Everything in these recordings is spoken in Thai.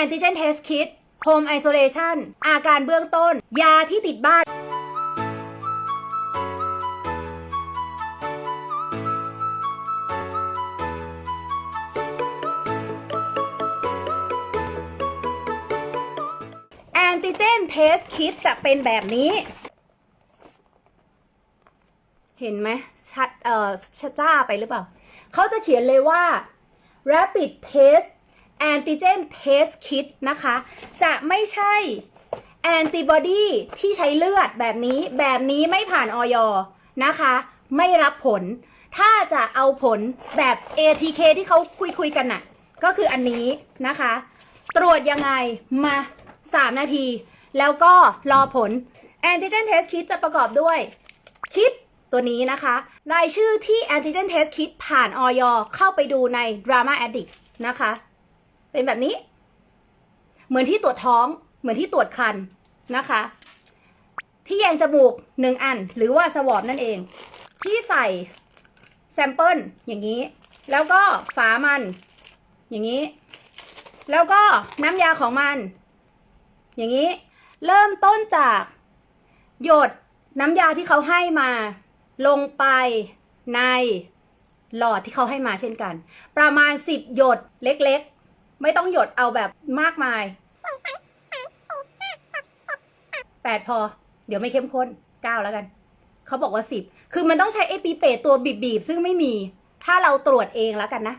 Antigen Test Kit Home Isolation อาการเบื้องต้น ยาที่ติดบ้าน Antigen Test Kit จะเป็นแบบนี้ เห็นไหมชัดเอ่อชัดจ้าไปหรือเปล่า เขาจะเขียนเลยว่า Rapid Test Antigen Test Kit นะคะ จะไม่ใช่ Antibody ที่ใช้เลือดแบบนี้แบบนี้ไม่ผ่านออยนะคะ ไม่รับผล ถ้าจะเอาผลแบบ ATK ที่เขาคุยคุยกันน่ะ ก็คืออันนี้นะคะ ตรวจยังไงมา 3 นาที แล้วก็รอผล Antigen Test Kit จะประกอบด้วยคิดตัวนี้นะคะ รายชื่อที่ Antigen Test Kit ผ่านออยเข้าไปดูใน Drama Addict นะคะ เป็นแบบนี้ เหมือนที่ตรวจท้อง เหมือนที่ตรวจครันนะคะ ที่แยงจมูกหนึ่งอัน หรือว่าสวอปนั่นเอง ที่ใส่แซมเปิลอย่างนี้ แล้วก็ฝามัน อย่างนี้ แล้วก็น้ำยาของมัน อย่างนี้ เริ่มต้นจากหยดน้ำยาที่เขาให้มา ลงไปในหลอดที่เขาให้มาเช่นกัน ประมาณ 10 หยดเล็กๆ ไม่ต้องหยดเอาแบบมากมาย8พอ เดี๋ยวไม่เข้มข้น9แล้วกัน เขาบอกว่า10คือมันต้องใช้เอปิเปตตัวบีบๆ ซึ่งไม่มี ถ้าเราตรวจเองแล้วกันนะ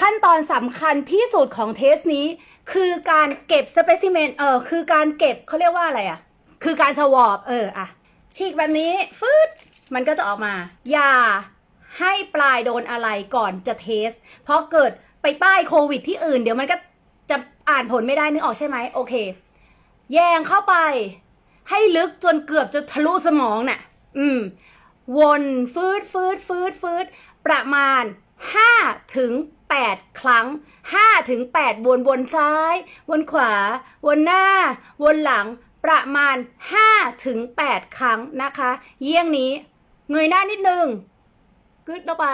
ขั้นตอนสำคัญที่สุดของเทสนี้ คือการเก็บสเปซิเมนเออคือการเก็บเขาเรียกว่าอะไรอะคือการสวอปเอออะฉีกแบบนี้ฟืดมันก็จะออกมา อย่าให้ปลายโดนอะไรก่อนจะเทส เพราะเกิด ไปป้ายโควิดที่อื่น เดี๋ยวมันก็จะอ่านผลไม่ได้นึกออกใช่ไหมโอเค แยงเข้าไป ให้ลึกจนเกือบจะทะลุสมองน่ะ อืม วนฟืดฟืดฟืดฟืดประมาณ5ถึง8 ครั้ง5ถึง8วนวนซ้าย วนขวา วนหน้า วนหลัง ประมาณ5ถึง8ครั้งนะคะ เยี่ยงนี้ เงยหน้านิดนึงกึดลงไป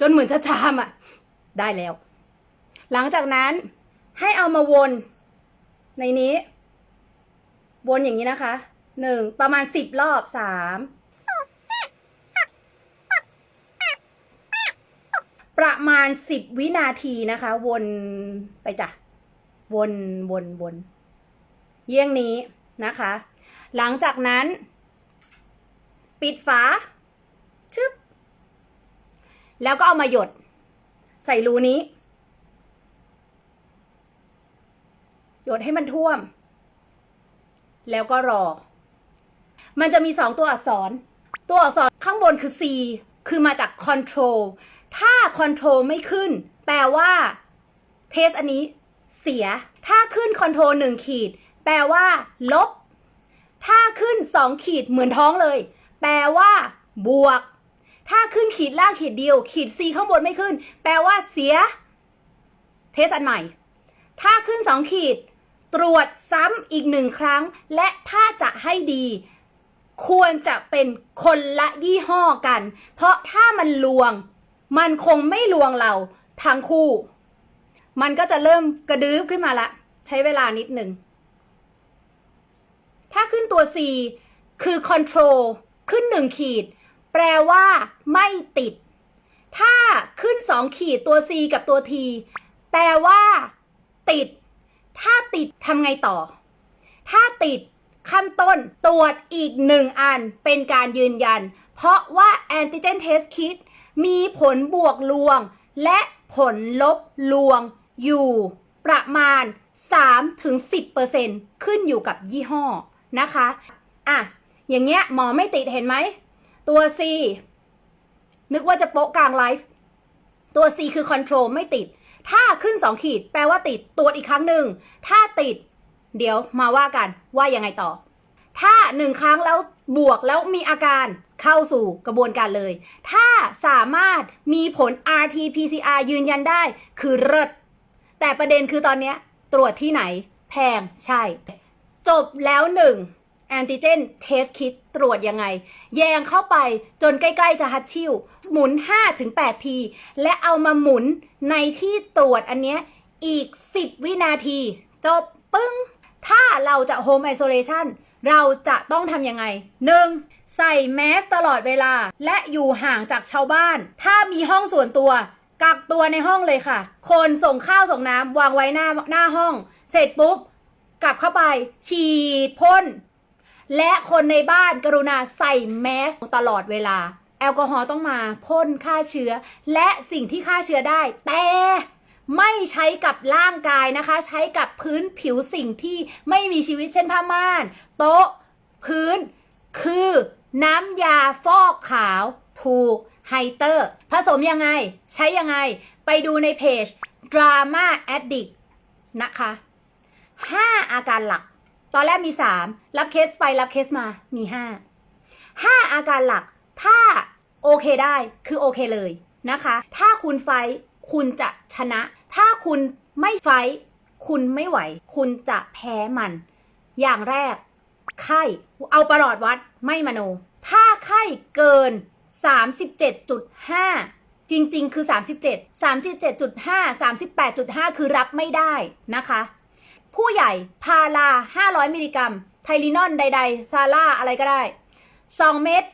จนเหมือนจะจามอะ ได้แล้ว หลังจากนั้นให้เอามาวน ในนี้ วนอย่างนี้นะคะหนึ่งประมาณสิบรอบสามประมาณสิบวินาทีนะคะ วนไปจ้ะ วนวนวนเยี่ยงนี้นะคะ หลังจากนั้น ปิดฝาชึบ แล้วก็เอามาหยด ใส่รูนี้ หยดให้มันท่วม แล้วก็รอ มันจะมีสองตัวอักษร ตัวอักษรข้างบนคือ C คือมาจาก control ถ้า control ไม่ขึ้น แปลว่าเทสอันนี้เสีย ถ้าขึ้น control หนึ่งขีด แปลว่า ลบ ถ้าขึ้นสองขีดเหมือนท้องเลย แปลว่า บวก ถ้าขึ้นขีดล่างขีดเดียว ขีด C ข้างบนไม่ขึ้น แปลว่าเสีย เทสอันใหม่ ถ้าขึ้น 2 ขีด ตรวจซ้ำอีกหนึ่งครั้ง และถ้าจะให้ดี ควรจะเป็นคนละยี่ห้อกัน เพราะถ้ามันลวง มันคงไม่ลวงเราทั้งคู่ มันก็จะเริ่มกระดื้บขึ้นมาละ ใช้เวลานิดหนึ่งถ้าขึ้นตัว C คือ control ขึ้น 1 ขีด แปลว่า ไม่ติด ถ้าขึ้น2ขีดตัว C กับตัว T แปลว่า ติด ถ้าติดทำไงต่อ ถ้าติดขั้นต้นตรวจอีกหนึ่งอันเป็นการยืนยัน เพราะว่า antigen test kit มีผลบวกลวง และผลลบลวงอยู่ประมาณ 3-10%ขึ้นอยู่กับยี่ห้อนะคะ อะ อย่างเงี้ยหมอไม่ติดเห็นไหม ตัว C นึกว่าจะโป๊ะกลางไลฟ์ตัว C คือ control ไม่ติด ถ้าขึ้น 2 ขีด แปลว่าติดตรวจอีกครั้งหนึ่ง ถ้าติด เดี๋ยวมาว่ากันว่ายังไงต่อ ถ้าหนึ่งครั้งแล้วบวกแล้วมีอาการเข้าสู่กระบวนการเลย ถ้าสามารถมีผล RT PCR ยืนยันได้ คือเลิศแต่ประเด็นคือตอนนี้ตรวจที่ไหน แพงใช่ จบแล้วหนึ่ง แอนติเจนเทสคิดตรวจยังไง แยงเข้าไปจนใกล้ ๆ จะฮัตชิวหมุน 5-8 ที และเอามาหมุนในที่ตรวจอันเนี้ยอีก 10 วินาที จบปึ้ง ถ้าเราจะโฮมไอโซเลชันเราจะต้องทำยังไง 1. ใส่แมสตลอดเวลา และอยู่ห่างจากชาวบ้าน ถ้ามีห้องส่วนตัวกักตัวในห้องเลยค่ะ คนส่งข้าวส่งน้ำวางไว้หน้าหน้าห้อง เสร็จปุ๊บ กลับเข้าไป ฉีดพ่น และคนในบ้านกรุณาใส่แมสตลอดเวลา แอลกอฮอล์ต้องมาพ่นฆ่าเชื้อ และสิ่งที่ฆ่าเชื้อได้ แต่ไม่ใช้กับร่างกายนะคะ ใช้กับพื้นผิวสิ่งที่ไม่มีชีวิตเช่นผ้าม่าน โต๊ะ พื้น คือน้ำยาฟอกขาวถูกไฮเตอร์ ผสมยังไง ใช้ยังไง ไปดูในเพจ Drama Addict นะคะ 5 อาการหลัก ตอนแรกมี3รับเคสไปรับเคสมามี5 5อาการหลัก ถ้าโอเคได้คือโอเคเลยนะคะ ถ้าคุณไฟคุณจะชนะ ถ้าคุณไม่ไฟคุณไม่ไหว คุณจะแพ้มัน อย่างแรก ไข้ เอาประหลอดวัดไม่มโน ถ้าไข้เกิน 37.5จริง ๆ คือ 37 37.5 38.5 คือรับไม่ได้นะคะ ผู้ใหญ่พารา 500 มิลลิกรัม ไทลินอนใด ๆ ซาร่าอะไรก็ได้ 2 เม็ด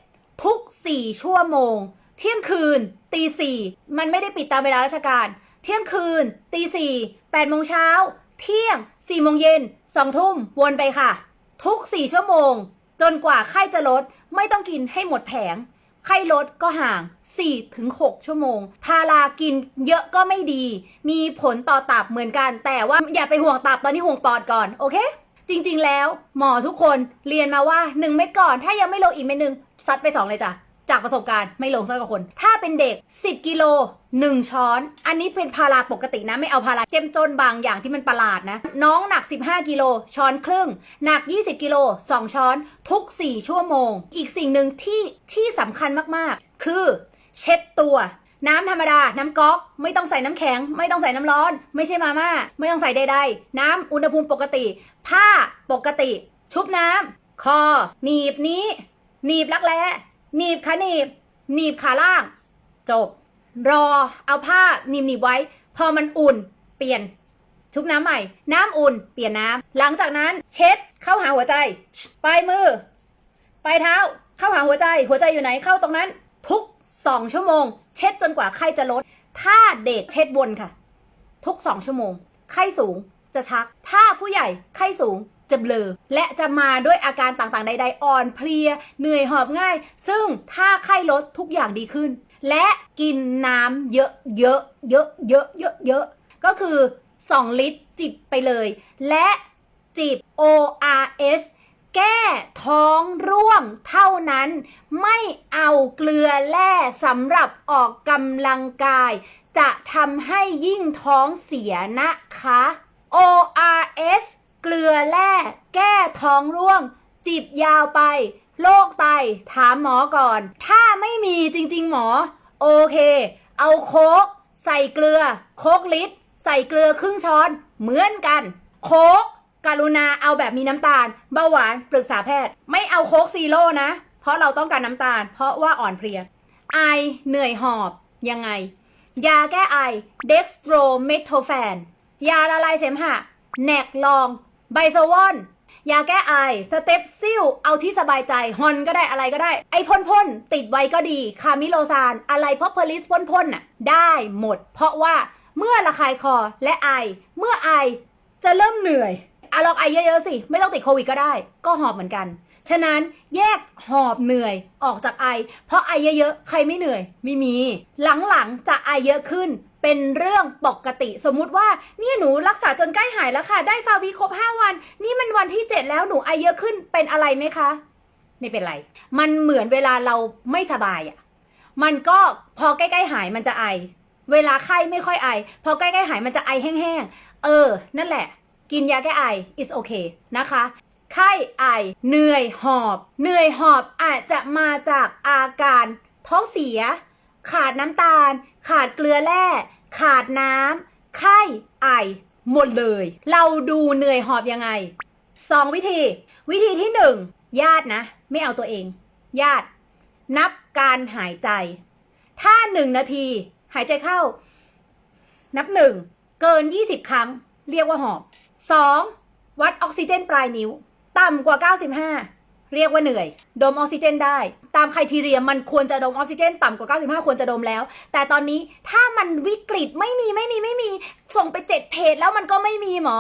ทุก 4 ชั่วโมง เที่ยงคืนตีสี่มันไม่ได้ปิดตามเวลาราชการ เที่ยงคืนตีสี่แปดโมงเช้า เที่ยง4โมงเย็น2ทุ่มวนไปค่ะ ทุก4ชั่วโมง จนกว่าไข้จะลดไม่ต้องกินให้หมดแผง ไข้ลดก็ห่าง 4-6 ชั่วโมงพารากินเยอะก็ไม่ดี มีผลต่อตับเหมือนกัน แต่ว่าอย่าไปห่วงตับตอนนี้ห่วงปอดก่อน โอเค จริง ๆ แล้ว หมอทุกคนเรียนมาว่า 1 เม็ดก่อน ถ้ายังไม่ลงอีกเม็ดหนึ่งซัดไป 2 เลยจ้ะ จากประสบการณ์ไม่ลงสักกับคน ถ้าเป็นเด็ก 10 กิโล 1 ช้อน อันนี้เป็นพาราปกตินะ ไม่เอาพาราเจ้มจนบางอย่างที่มันประหลาดนะ น้องหนัก 15 กิโล ช้อนครึ่ง หนัก 20 กิโล 2 ช้อนทุก 4 ชั่วโมง อีกสิ่งหนึ่งที่ที่สำคัญมากๆ คือเช็ดตัวน้ำธรรมดา น้ำก๊อก ไม่ต้องใส่น้ำแข็ง ไม่ต้องใส่น้ำร้อน ไม่ใช่มาม่า ไม่ต้องใส่ใดๆ น้ำอุณหภูมิปกติ ผ้าปกติ ชุบน้ำ คอ หนีบนี้ หนีบรักแร้ หนีบขาหนีบหนีบขาล่าง จบ รอเอาผ้าหนีบหนีบไว้ พอมันอุ่นเปลี่ยน ชุบน้ำใหม่ น้ำอุ่น เปลี่ยนน้ำหลังจากนั้นเช็ดเข้าหาหัวใจ ปลายมือ ปลายเท้า เข้าหาหัวใจ หัวใจอยู่ไหนเข้าตรงนั้น ทุก2ชั่วโมง เช็ดจนกว่าไข้จะลด ถ้าเด็กเช็ดวนค่ะ ทุก2ชั่วโมง ไข้สูงจะชัก ถ้าผู้ใหญ่ไข้สูง จะเบลอ และจะมาด้วยอาการต่างๆ ใด ๆ อ่อนเพลีย เหนื่อยหอบง่าย ซึ่งถ้าไข้ลดทุกอย่างดีขึ้น และกินน้ำเยอะๆเยอะเยอะเยอะเยอะเยอะก็คือ 2 ลิตรจิบไปเลย และจิบ ORS แก้ท้องร่วงเท่านั้น ไม่เอาเกลือแร่สำหรับออกกำลังกาย จะทำให้ยิ่งท้องเสียนะคะ ORS เกลือแร่แก้ท้องร่วง จิบยาวไป โรคไต ถามหมอก่อน ถ้าไม่มีจริง ๆ หมอ โอเค เอาโคกใส่เกลือ โคกลิตร ใส่เกลือครึ่งช้อน เหมือนกัน โคกกรุณาเอาแบบมีน้ำตาล เบาหวานปรึกษาแพทย์ ไม่เอาโคกซีโร่นะ เพราะเราต้องการน้ำตาล เพราะว่าอ่อนเพลีย ไอเหนื่อยหอบ ยังไง ยาแก้ไอเด็กสโตรเมโทแฟน ยาละลายเสมหะแนกลอง ไบโซวอนยาแก้ไอสเต็ปซิลเอาที่สบายใจฮอนก็ได้อะไรก็ได้ ไอพ่นพ่นติดไว้ก็ดี คามิโลซานอะไรพอเพลิสพ่นพ่นน่ะได้หมด เพราะว่าเมื่อระคายคอและไอ เมื่อไอจะเริ่มเหนื่อยอะลองไอเยอะๆสิ ไม่ต้องติดโควิดก็ได้ ก็หอบเหมือนกัน ฉะนั้นแยกหอบเหนื่อยออกจากไอ เพราะไอเยอะๆ ใครไม่เหนื่อย ไม่มี หลังๆจะไอเยอะขึ้น เป็นเรื่องปกติ สมมุติว่าเนี่ยหนูรักษาจนใกล้หายแล้วค่ะ ได้ฟาวีครบ 5 วัน นี่มันวันที่ 7 แล้วหนูไอเยอะขึ้นเป็นอะไรไหมคะไม่เป็นไร มันเหมือนเวลาเราไม่สบายอะ่ะมันก็พอใกล้ๆหายมันจะไอ เวลาไข้ไม่ค่อยไอ พอใกล้ๆหายมันจะไอแห้งๆ เออ นั่นแหละ กินยาแก้ไอ is okay นะคะ ไข้ไอ เหนื่อยหอบ เหนื่อยหอบอาจจะมาจากอาการท้องเสีย ขาดน้ำตาล ขาดเกลือแร่ ขาดน้ำไข้ไอ หมดเลย เราดูเหนื่อยหอบยังไงสองวิธี วิธีที่หนึ่งญาตินะ ไม่เอาตัวเอง ญาติ นับการหายใจ ถ้าหนึ่งนาที หายใจเข้า นับหนึ่งเกิน 20 ครั้ง เรียกว่าหอบสองวัดออกซิเจนปลายนิ้ว ต่ำกว่า 95 เรียกว่าเหนื่อย ดมออกซิเจนได้ ตามไครทีเรียมันควรจะดมออกซิเจนต่ำกว่า 95 ควรจะดมแล้ว แต่ตอนนี้ถ้ามันวิกฤตไม่มีไม่มีไม่มี ส่งไปเจ็ดเพจแล้วมันก็ไม่มีหมอ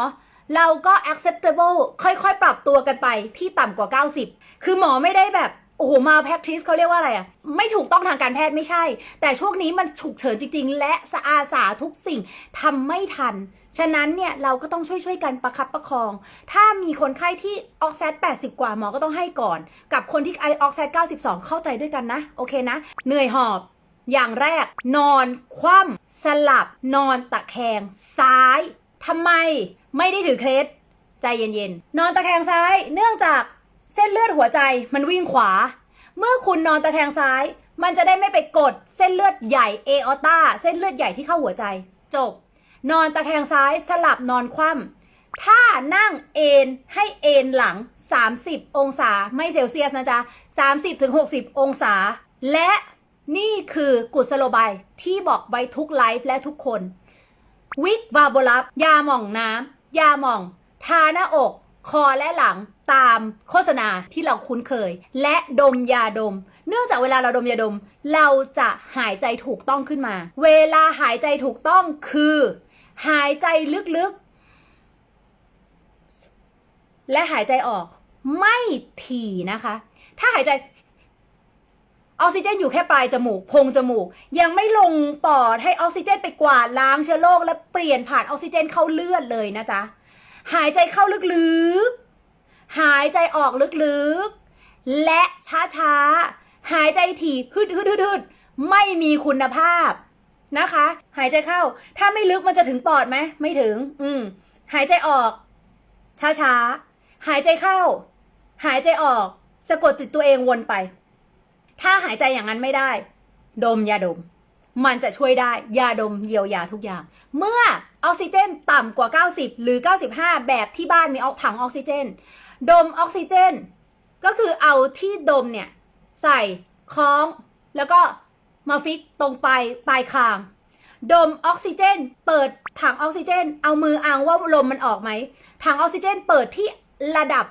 เราก็ acceptable ค่อยๆ ปรับตัวกันไปที่ต่ำกว่า 90 คือหมอไม่ได้แบบ โอ้โหมา practice เขาเรียกว่าอะไรอะไม่ถูกต้องทางการแพทย์ไม่ใช่ แต่ช่วงนี้มันฉุกเฉินจริง ๆ และสะอาสาทุกสิ่งทำไม่ทัน ฉะนั้นเนี่ยเราก็ต้องช่วยๆกันประคับประคอง ถ้ามีคนไข้ที่ออกซิเจน80 กว่าหมอก็ต้องให้ก่อน กับคนที่ไอออกซิเจน92 เข้าใจด้วยกันนะ โอเคนะ เหนื่อยหอบ อย่างแรก นอนคว่ำสลับ นอนตะแคงซ้ายทำไมไม่ได้ถือเคล็ดใจเย็นๆ นอนตะแคงซ้าย เนื่องจาก เส้นเลือดหัวใจมันวิ่งขวา เมื่อคุณนอนตะแคงซ้าย มันจะได้ไม่ไปกดเส้นเลือดใหญ่เอออต้าเส้นเลือดใหญ่ที่เข้าหัวใจ จบ นอนตะแคงซ้ายสลับนอนคว่ำถ้านั่งเอนให้เอนหลัง 30 องศาไม่เซลเซียสนะจ๊ะ 30-60 องศา และนี่คือกุศโลบายที่บอกไว้ทุกไลฟ์และทุกคน วิกวาโบลับยาหม่องน้ำยาหม่อง ทาหน้าอก คอและหลัง ตามโฆษณาที่เราคุ้นเคย และดมยาดม เนื่องจากเวลาเราดมยาดม เราจะหายใจถูกต้องขึ้นมา เวลาหายใจถูกต้องคือ หายใจลึกๆ และหายใจออก ไม่ถี่นะคะ ถ้าหายใจออกซิเจนอยู่แค่ปลายจมูกพงจมูก ยังไม่ลงปอดให้ออกซิเจนไปกวาดล้างเชื้อโรคและเปลี่ยนผ่านออกซิเจนเข้าเลือดเลยนะจ๊ะหายใจเข้าลึกๆ หายใจออกลึกๆ และช้าๆ หายใจถี่ฮึดฮึดฮึดฮึดไม่มีคุณภาพนะคะ หายใจเข้า ถ้าไม่ลึกมันจะถึงปอดไหมไม่ถึง อืม หายใจออก ช้าๆ หายใจเข้า หายใจออก สะกดจิตตัวเองวนไป ถ้าหายใจอย่างนั้นไม่ได้ ดมยาดม มันจะช่วยได้ยาดมเยียวยาทุกอย่าง เมื่อออกซิเจนต่ำกว่า 90 หรือ 95 แบบที่บ้านมีออกถังออกซิเจน ดมออกซิเจน ก็คือเอาที่ดมเนี่ย ใส่คล้อง แล้วก็มาฟิกตรงปลายปลายคาง ดมออกซิเจน เปิดถังออกซิเจน เอามืออังว่าลมมันออกไหมถังออกซิเจน เปิดที่ระดับ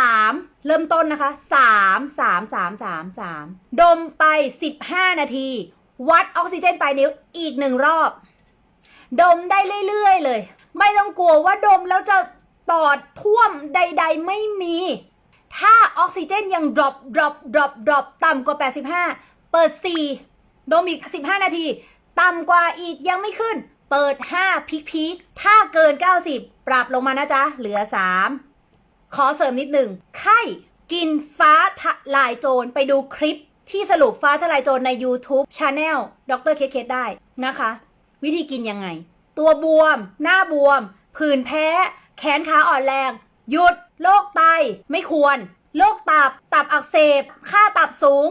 3เริ่มต้นนะคะ3 3 3 3 3ดมไป15นาที วัดออกซิเจนปลายนิ้วอีกหนึ่งรอบ ดมได้เรื่อยๆเลย ไม่ต้องกลัวว่าดมแล้วจะ ปอดท่วมใด ๆ ไม่มี ถ้าออกซิเจนยัง drop drop drop drop ต่ำกว่า 85 เปิด4ดมอีก 15 นาที ต่ำกว่าอีกยังไม่ขึ้น เปิด 5พิกพีคถ้าเกิน 90 ปรับลงมานะจ๊ะ เหลือ 3 ขอเสริมนิดหนึ่ง ไข้กินฟ้าทลายโจรไปดูคลิปที่สรุปฟ้าทลายโจรใน YouTube Channel ดรเคเคได้นะคะ วิธีกินยังไง ตัวบวม หน้าบวม ผื่นแพ้ แขนขาอ่อนแรง หยุด โรคไต ไม่ควร โรคตับ ตับอักเสบ ค่าตับสูง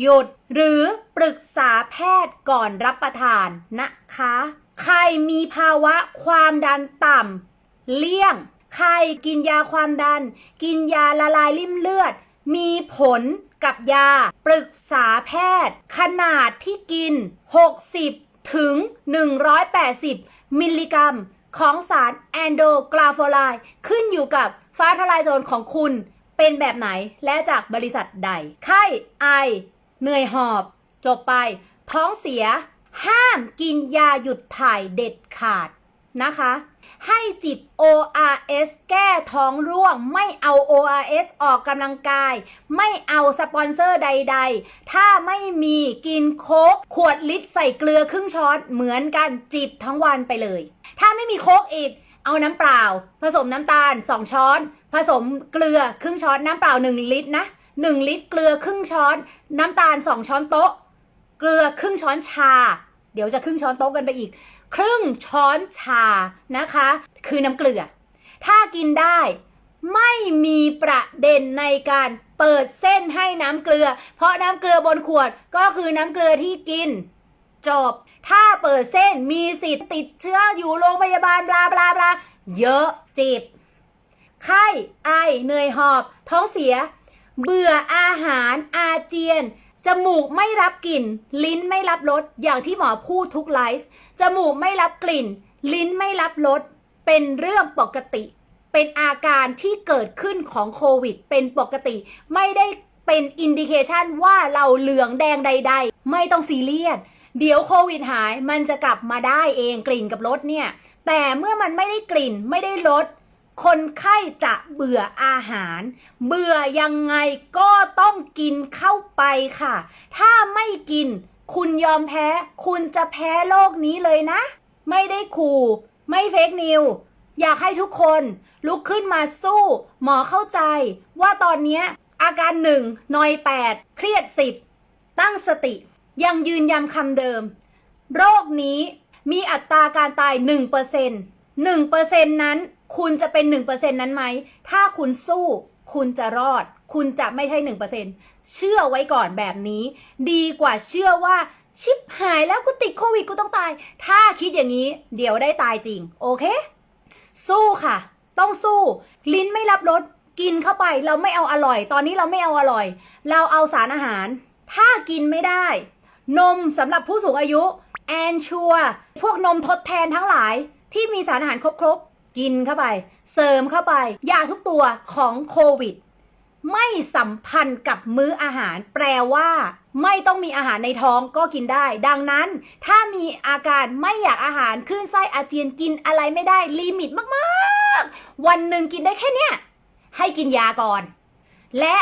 หยุด หรือปรึกษาแพทย์ก่อนรับประทานนะคะ ใครมีภาวะความดันต่ำ เลี่ยง ใครกินยาความดัน กินยาละลายริ่มเลือด มีผลกับยา ปรึกษาแพทย์ ขนาดที่กิน 60 ถึง 180 มิลลิกรัม ของสารแอนโดกราโฟไลด์ขึ้นอยู่กับฟ้าทลายโจรของคุณเป็นแบบไหนและจากบริษัทใด ไข้ไอ เหนื่อยหอบ จบไป ท้องเสีย ห้ามกินยาหยุดถ่ายเด็ดขาดนะคะ ให้จิบ ORS แก้ท้องร่วง ไม่เอา ORS ออกกำลังกาย ไม่เอาสปอนเซอร์ใด ๆ ถ้าไม่มีกินโค้กขวดลิตรใส่เกลือครึ่งช้อนเหมือนกันจิบทั้งวันไปเลย ถ้าไม่มีโค้กอีกเอาน้ำเปล่า ผสมน้ำตาล 2 ช้อน ผสมเกลือครึ่งช้อนน้ำเปล่า 1 ลิตรนะ 1 ลิตรเกลือครึ่งช้อน น้ำตาล 2 ช้อนโต๊ะ เกลือครึ่งช้อนชา เดี๋ยวจะครึ่งช้อนโต๊ะกันไปอีก ครึ่งช้อนชานะคะ คือน้ำเกลือ ถ้ากินได้ไม่มีประเด็นในการเปิดเส้นให้น้ำเกลือ เพราะน้ำเกลือบนขวดก็คือน้ำเกลือที่กิน จบ ถ้าเปิดเส้นมีสิทธิ์ติดเชื้ออยู่โรงพยาบาลบลาบลาบลาเยอะจิบไข้ไอเหนื่อยหอบ ท้องเสีย เบื่ออาหารอาเจียน จมูกไม่รับกลิ่น ลิ้นไม่รับรสอย่างที่หมอพูดทุกไลฟ์จมูกไม่รับกลิ่น ลิ้นไม่รับรสเป็นเรื่องปกติ เป็นอาการที่เกิดขึ้นของโควิด เป็นปกติ ไม่ได้เป็นอินดิเคชันว่าเราเหลืองแดงใด ๆ ไม่ต้องซีเรียสเดี๋ยวโควิดหายมันจะกลับมาได้เองกลิ่นกับรสเนี่ย แต่เมื่อมันไม่ได้กลิ่นไม่ได้รส คนไข้จะเบื่ออาหาร เบื่อยังไงก็ต้องกินเข้าไปค่ะ ถ้าไม่กิน คุณยอมแพ้ คุณจะแพ้โลกนี้เลยนะ ไม่ได้ขู่ ไม่เฟกนิว อยากให้ทุกคนลุกขึ้นมาสู้ หมอเข้าใจ ว่าตอนนี้อาการหนึ่งนอยแปดเครียดสิบตั้งสติ ยังยืนยันคำเดิม โรคนี้มีอัตราการตาย 1% 1%นั้น คุณจะเป็น1%นั้นไหม ถ้าคุณสู้ คุณจะรอด คุณจะไม่ใช่1%เปอร์เซ็นเชื่อไว้ก่อนแบบนี้ ดีกว่าเชื่อว่าชิบหายแล้วกูติดโควิดกูต้องตาย ถ้าคิดอย่างนี้ เดี๋ยวได้ตายจริง โอเค สู้ค่ะ ต้องสู้ ลิ้นไม่รับรสกินเข้าไป เราไม่เอาอร่อย ตอนนี้เราไม่เอาอร่อย เราเอาสารอาหาร ถ้ากินไม่ได้ นมสำหรับผู้สูงอายุ แอนชัว พวกนมทดแทนทั้งหลายที่มีสารอาหารครบๆ กินเข้าไป เสริมเข้าไป ยาทุกตัวของโควิด ไม่สัมพันธ์กับมื้ออาหาร แปลว่า ไม่ต้องมีอาหารในท้องก็กินได้ ดังนั้น ถ้ามีอาการไม่อยากอาหารคลื่นไส้อาเจียนกินอะไรไม่ได้ลิมิตมากๆ วันหนึ่งกินได้แค่เนี้ยให้กินยาก่อน และ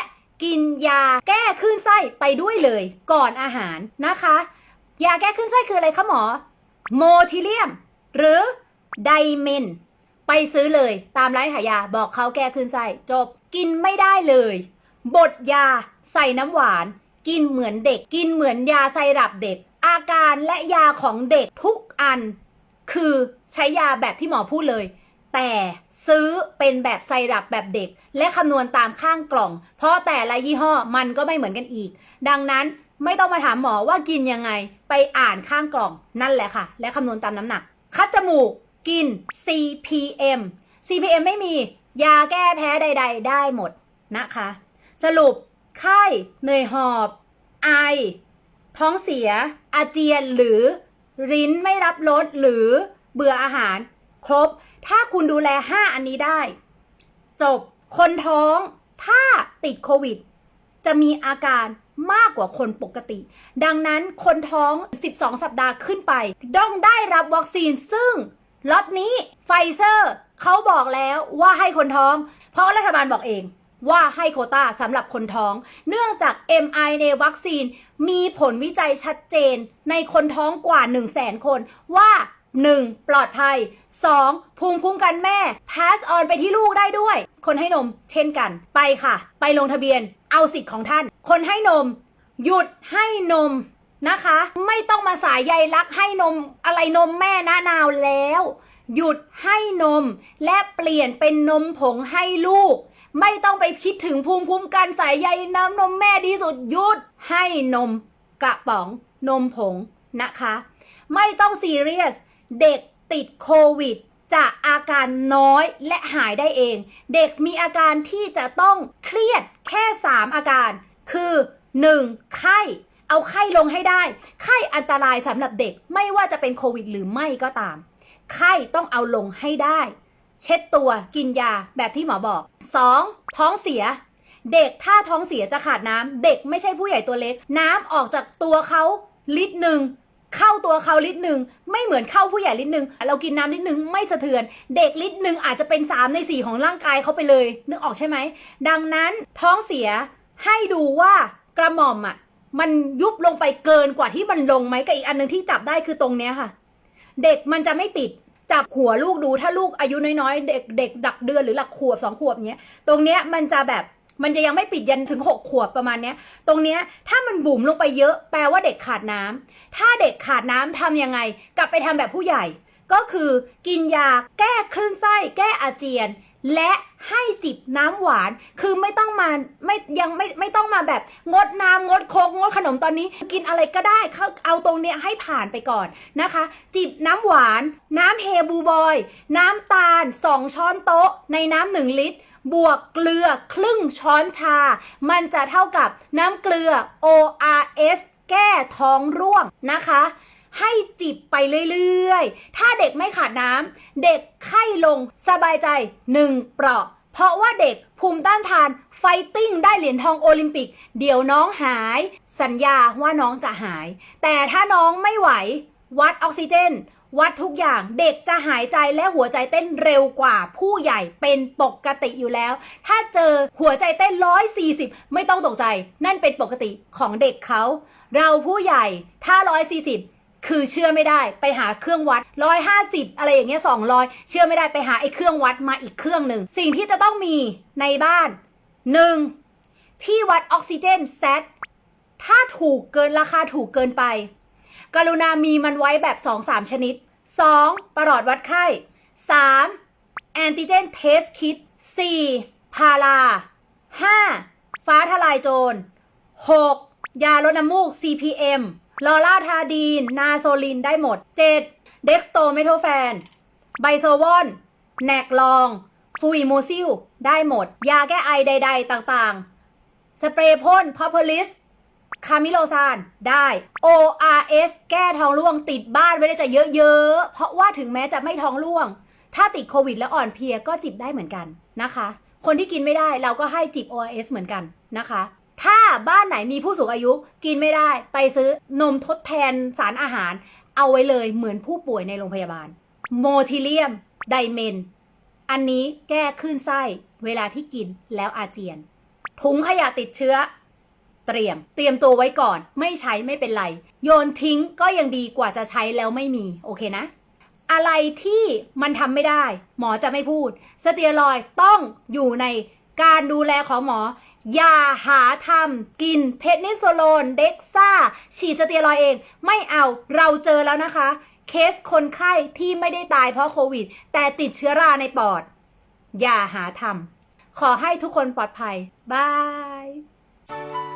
กินยาแก้คลื่นไส้ไปด้วยเลย ก่อนอาหารนะคะ ยาแก้คลื่นไส้คืออะไรคะหมอ โมทิเลียม หรือไดเมน ไปซื้อเลยตามร้านขายยาบอกเขาแก้คืนไส้จบกินไม่ได้เลย บดยาใส่น้ำหวาน กินเหมือนเด็ก กินเหมือนยาไซรัปเด็ก อาการและยาของเด็กทุกอัน คือใช้ยาแบบที่หมอพูดเลย แต่ซื้อเป็นแบบไซรัปแบบเด็ก และคำนวณตามข้างกล่อง เพราะแต่ละยี่ห้อมันก็ไม่เหมือนกันอีก ดังนั้นไม่ต้องมาถามหมอว่ากินยังไง ไปอ่านข้างกล่องนั่นแหละค่ะ และคำนวณตามน้ำหนัก คัดจมูก กิน CPM CPM ไม่มียาแก้แพ้ใด ๆ ได้หมดนะคะ สรุป ไข้เหนื่อยหอบ ไอ ท้องเสีย อาเจียนหรือริ้นไม่รับรสหรือเบื่ออาหาร ครบ ถ้าคุณดูแล 5 อันนี้ได้ จบคนท้อง ถ้าติดโควิด จะมีอาการมากกว่าคนปกติ ดังนั้นคนท้อง 12 สัปดาห์ขึ้นไป ต้องได้รับวัคซีนซึ่ง ล็อตนี้ไฟเซอร์เขาบอกแล้วว่าให้คนท้อง เพราะรัฐบาลบอกเองว่าให้โคต้าสำหรับคนท้อง เนื่องจาก mRNA วัคซีนมีผลวิจัยชัดเจนในคนท้องกว่า 1 0 0 0 0แสนคนว่า 1. ปลอดภัย 2. ภูมิคุ้มกันแม่ pass on ไปที่ลูกได้ด้วย คนให้นมเช่นกัน ไปค่ะ ไปลงทะเบียน เอาสิทธิ์ของท่าน คนให้นม หยุดให้นม นะคะ ไม่ต้องมาสายใยรักให้นมอะไรนมแม่นะนาวแล้ว หยุดให้นมและเปลี่ยนเป็นนมผงให้ลูก ไม่ต้องไปคิดถึงภูมิคุ้มกันสายใยน้ำนมแม่ดีสุดหยุดให้นมกระป๋องนมผงนะคะ ไม่ต้องซีเรียส เด็กติดโควิดจะอาการน้อยและหายได้เอง เด็กมีอาการที่จะต้องเครียดแค่ 3 อาการ คือ 1. ไข้ เอาไข้ลงให้ได้ ไข้อันตรายสำหรับเด็กไม่ว่าจะเป็นโควิดหรือไม่ก็ตาม ไข้ต้องเอาลงให้ได้ เช็ดตัวกินยาแบบที่หมอบอก 2. ท้องเสีย เด็กถ้าท้องเสียจะขาดน้ำเด็กไม่ใช่ผู้ใหญ่ตัวเล็ก น้ำออกจากตัวเขาลิตรหนึ่งเข้าตัวเขาลิตรหนึ่งไม่เหมือนเข้าผู้ใหญ่ลิตรหนึ่งเรากินน้ำลิตรหนึ่งไม่สะเทือน เด็กลิตรหนึ่งอาจจะเป็นสามในสี่ของร่างกายเขาไปเลย นึกออกใช่ไหม ดังนั้นท้องเสียให้ดูว่ากระหม่อมอะ มันยุบลงไปเกินกว่าที่มันลงไหมกับอีกอันหนึ่งที่จับได้คือตรงเนี้ยค่ะ เด็กมันจะไม่ปิดจับหัวลูกดูถ้าลูกอายุน้อยๆ เด็กเด็กดักเดือนหรือหลักขวบสองขวบเนี้ย ตรงเนี้ยมันจะแบบมันจะยังไม่ปิดยันถึงหกขวบประมาณเนี้ย ตรงเนี้ยถ้ามันบุ๋มลงไปเยอะแปลว่าเด็กขาดน้ำถ้าเด็กขาดน้ำทำยังไง กลับไปทำแบบผู้ใหญ่ ก็คือกินยาแก้คลื่นไส้ แก้อาเจียน และให้จิบน้ำหวาน คือไม่ต้องมาไม่ยังไม่ไม่ต้องมาแบบงดน้ำงดโคกงดขนมตอนนี้ กินอะไรก็ได้เขาเอาตรงเนี้ยให้ผ่านไปก่อนนะคะ จิบน้ำหวาน น้ำเฮบูบอย น้ำตาล 2 ช้อนโต๊ะ ในน้ำหนึ่งลิตร บวกเกลือครึ่งช้อนชา มันจะเท่ากับน้ำเกลือ ORS แก้ท้องร่วงนะคะ ให้จิบไปเรื่อยๆ ถ้าเด็กไม่ขาดน้ำเด็กไข้ลงสบายใจหนึ่งเปราะ เพราะว่าเด็กภูมิต้านทานไฟติ้งได้เหรียญทองโอลิมปิก เดี๋ยวน้องหาย สัญญาว่าน้องจะหาย แต่ถ้าน้องไม่ไหว วัดออกซิเจน วัดทุกอย่างเด็กจะหายใจและหัวใจเต้นเร็วกว่าผู้ใหญ่เป็นปกติอยู่แล้ว ถ้าเจอหัวใจเต้น 140 ไม่ต้องตกใจ นั่นเป็นปกติของเด็กเขา เราผู้ใหญ่ถ้า 140 คือเชื่อไม่ได้ไปหาเครื่องวัด150อะไรอย่างเงี้ย200เชื่อไม่ได้ไปหาไอ้เครื่องวัดมาอีกเครื่องหนึ่งสิ่งที่จะต้องมีในบ้าน 1. ที่วัดออกซิเจนแซดถ้าถูกเกินราคาถูกเกินไป กรุณามีมันไว้แบบ 2-3 ชนิด 2. ประหลอดวัดไข้ 3. แอนติเจนเทสคิด 4. พารา 5. ฟ้าทลายโจร 6. ยาลดน้ำมูก CPM ลอร่าทาดีน นาโซลินได้หมด 7. เด็กสโตเมโทแฟน ไบโซวอน แนกลอง ฟูอิโมซิล ได้หมด ยาแก้ไอใด ๆ ต่างๆ สเปรย์พ่นพอพลิส คามิโลซาน ได้ ORS แก้ท้องร่วงติดบ้านไว้ได้จะเยอะๆ เพราะว่าถึงแม้จะไม่ท้องร่วง ถ้าติดโควิดแล้วอ่อนเพลียก็จิบได้เหมือนกันนะคะ คนที่กินไม่ได้เราก็ให้จิบ ORS เหมือนกันนะคะ ถ้าบ้านไหนมีผู้สูงอายุกินไม่ได้ไปซื้อนมทดแทนสารอาหาร เอาไว้เลยเหมือนผู้ป่วยในโรงพยาบาล โมทิเลียม ไดเมน อันนี้แก้คลื่นไส้เวลาที่กินแล้วอาเจียน ถุงขยะติดเชื้อ เตรียม เตรียมตัวไว้ก่อน ไม่ใช้ไม่เป็นไร โยนทิ้งก็ยังดีกว่าจะใช้แล้วไม่มี โอเคนะ อะไรที่มันทำไม่ได้ หมอจะไม่พูด สเตียรอยต้องอยู่ใน การดูแลของหมอ อย่าหาทำกินเพนิโซโลนเด็กซ่า ฉีดสเตียรอยเอง ไม่เอาเราเจอแล้วนะคะ เคสคนไข้ที่ไม่ได้ตายเพราะโควิด แต่ติดเชื้อราในปอด อย่าหาทำขอให้ทุกคนปลอดภัย บาย